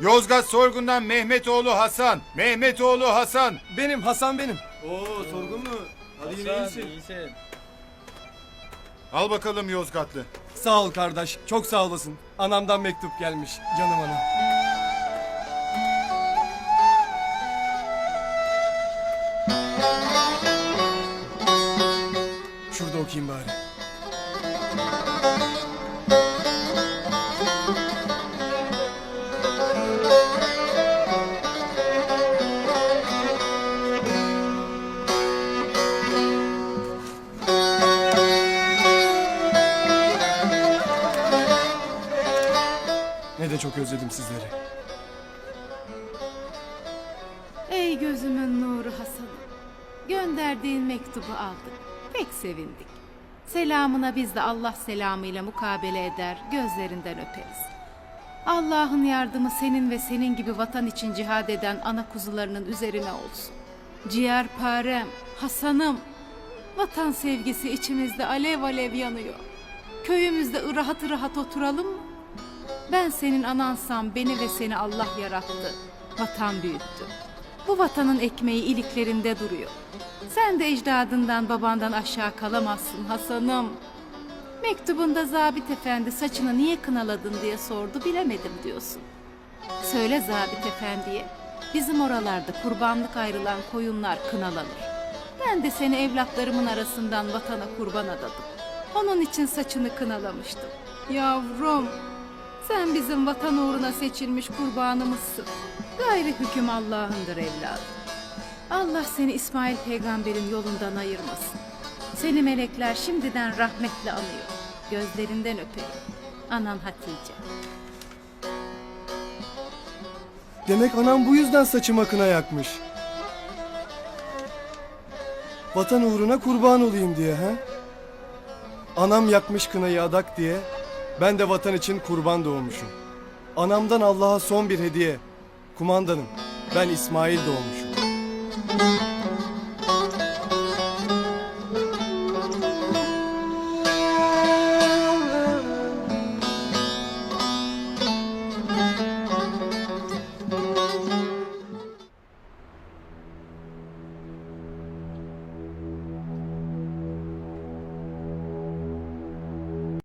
Yozgat Sorgun'dan Mehmetoğlu Hasan. Mehmetoğlu Hasan. Benim Hasan benim. Oo sorgun mu? Hadi yine iyisin. iyisin. Al bakalım Yozgatlı. Sağ ol kardeş. Çok sağ olasın. Anamdan mektup gelmiş. Canım anam. Şurada okuyayım bari. Çok özledim sizleri. Ey gözümün nuru Hasan'ım. Gönderdiğin mektubu aldık. Pek sevindik. Selamına biz de Allah selamıyla mukabele eder, gözlerinden öperiz. Allah'ın yardımı senin ve senin gibi vatan için cihad eden ana kuzularının üzerine olsun. Ciğerparem, Hasan'ım, vatan sevgisi içimizde alev alev yanıyor. Köyümüzde rahat rahat oturalım mı? Ben senin anansam beni ve seni Allah yarattı. Vatan büyüttü. Bu vatanın ekmeği iliklerinde duruyor. Sen de ecdadından babandan aşağı kalamazsın Hasan'ım. Mektubunda zabit efendi saçını niye kınaladın diye sordu bilemedim diyorsun. Söyle zabit efendiye bizim oralarda kurbanlık ayrılan koyunlar kınalanır. Ben de seni evlatlarımın arasından vatana kurban adadım. Onun için saçını kınalamıştım. Yavrum sen bizim vatan uğruna seçilmiş kurbanımızsın. Gayri hüküm Allah'ındır evladım. Allah seni İsmail peygamberin yolundan ayırmasın. Seni melekler şimdiden rahmetle anıyor. Gözlerinden öperim. Anan Hatice. Demek anam bu yüzden saçıma kına yakmış. Vatan uğruna kurban olayım diye ha? Anam yakmış kınayı adak diye ben de vatan için kurban doğmuşum. Anamdan Allah'a son bir hediye. Kumandanım ben İsmail doğmuşum.